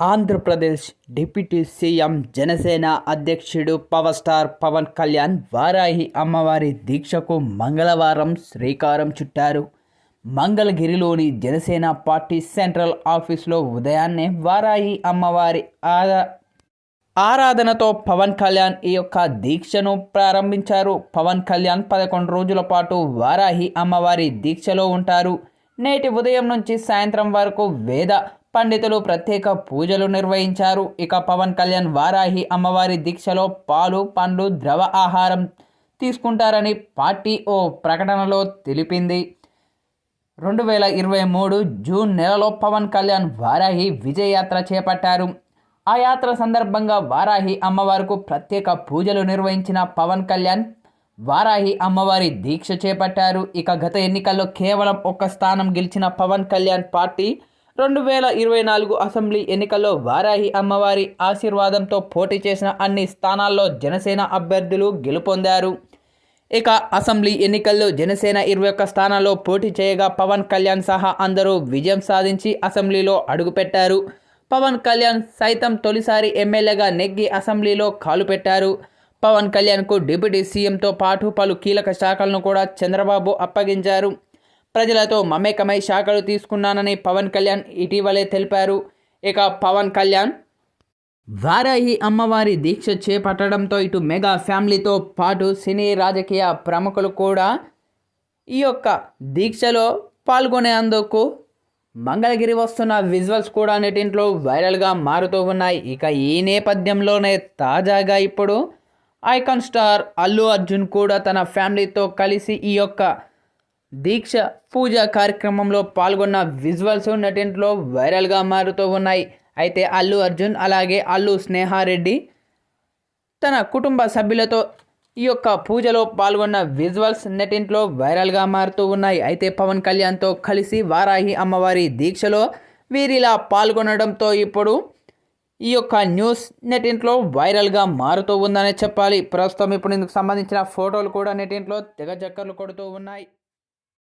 Andhra Pradesh deputy CM Janasena అధ్యక్షుడు power star Pawan Kalyan Varahi అమ్మవారి దీక్షకు మంగళవారం శ్రీకారం చుట్టారు. మంగళగిరిలోని జనసేన పార్టీ సెంట్రల్ ఆఫీస్లో ఉదయాన్నే వారాహి అమ్మవారి ఆరా ఆరాధనతో పవన్ కళ్యాణ్ ఈ యొక్క దీక్షను ప్రారంభించారు. పవన్ కళ్యాణ్ పదకొండు రోజుల పాటు వారాహి అమ్మవారి దీక్షలో ఉంటారు. నేటి ఉదయం నుంచి సాయంత్రం వరకు వేద పండితులు ప్రత్యేక పూజలు నిర్వహించారు. ఇక పవన్ కళ్యాణ్ వారాహి అమ్మవారి దీక్షలో పాలు పండ్లు ద్రవ ఆహారం తీసుకుంటారని పార్టీ ఓ ప్రకటనలో తెలిపింది. రెండు వేల ఇరవై మూడు జూన్ నెలలో పవన్ కళ్యాణ్ వారాహి విజయయాత్ర చేపట్టారు. ఆ యాత్ర సందర్భంగా వారాహి అమ్మవారికి ప్రత్యేక పూజలు నిర్వహించిన పవన్ కళ్యాణ్ వారాహి అమ్మవారి దీక్ష చేపట్టారు. ఇక గత ఎన్నికల్లో కేవలం ఒక్క స్థానం గెలిచిన పవన్ కళ్యాణ్ పార్టీ రెండు వేల ఇరవై నాలుగు అసెంబ్లీ ఎన్నికల్లో వారాహి అమ్మవారి ఆశీర్వాదంతో పోటీ చేసిన అన్ని స్థానాల్లో జనసేన అభ్యర్థులు గెలుపొందారు. ఇక అసెంబ్లీ ఎన్నికల్లో జనసేన ఇరవై ఒక్క స్థానాల్లో పోటీ చేయగా పవన్ కళ్యాణ్ సహా అందరూ విజయం సాధించి అసెంబ్లీలో అడుగుపెట్టారు. పవన్ కళ్యాణ్ సైతం తొలిసారి ఎమ్మెల్యేగా నెగ్గి అసెంబ్లీలో కాలు పెట్టారు. పవన్ కళ్యాణ్కు డిప్యూటీ సీఎంతో పాటు పలు కీలక శాఖలను కూడా చంద్రబాబు అప్పగించారు. ప్రజలతో మమేకమై శాఖలు తీసుకున్నానని పవన్ కళ్యాణ్ ఇటీవలే తెలిపారు. ఇక పవన్ కళ్యాణ్ వారాహి అమ్మవారి దీక్ష చేపట్టడంతో ఇటు మెగా ఫ్యామిలీతో పాటు సినీ రాజకీయ ప్రముఖులు కూడా ఈ యొక్క దీక్షలో పాల్గొనేందుకు మంగళగిరి వస్తున్న విజువల్స్ కూడా నెటింట్లో వైరల్గా మారుతూ ఉన్నాయి. ఇక ఈ నేపథ్యంలోనే తాజాగా ఇప్పుడు ఐకాన్ స్టార్ అల్లు అర్జున్ కూడా తన ఫ్యామిలీతో కలిసి ఈ యొక్క దీక్ష పూజ కార్యక్రమంలో పాల్గొన్న విజువల్స్ నటింట్లో వైరల్గా మారుతూ ఉన్నాయి. అయితే అల్లు అర్జున్ అలాగే అల్లు స్నేహారెడ్డి తన కుటుంబ సభ్యులతో ఈ యొక్క పూజలో పాల్గొన్న విజువల్స్ నెటింట్లో వైరల్గా మారుతూ ఉన్నాయి. అయితే పవన్ కళ్యాణ్తో కలిసి వారాహి అమ్మవారి దీక్షలో వీరిలా పాల్గొనడంతో ఇప్పుడు ఈ యొక్క న్యూస్ నెటింట్లో వైరల్గా మారుతూ ఉందనే చెప్పాలి. ప్రస్తుతం ఇప్పుడు ఇందుకు సంబంధించిన ఫోటోలు కూడా నెటింట్లో తెగ చక్కర్లు కొడుతూ ఉన్నాయి.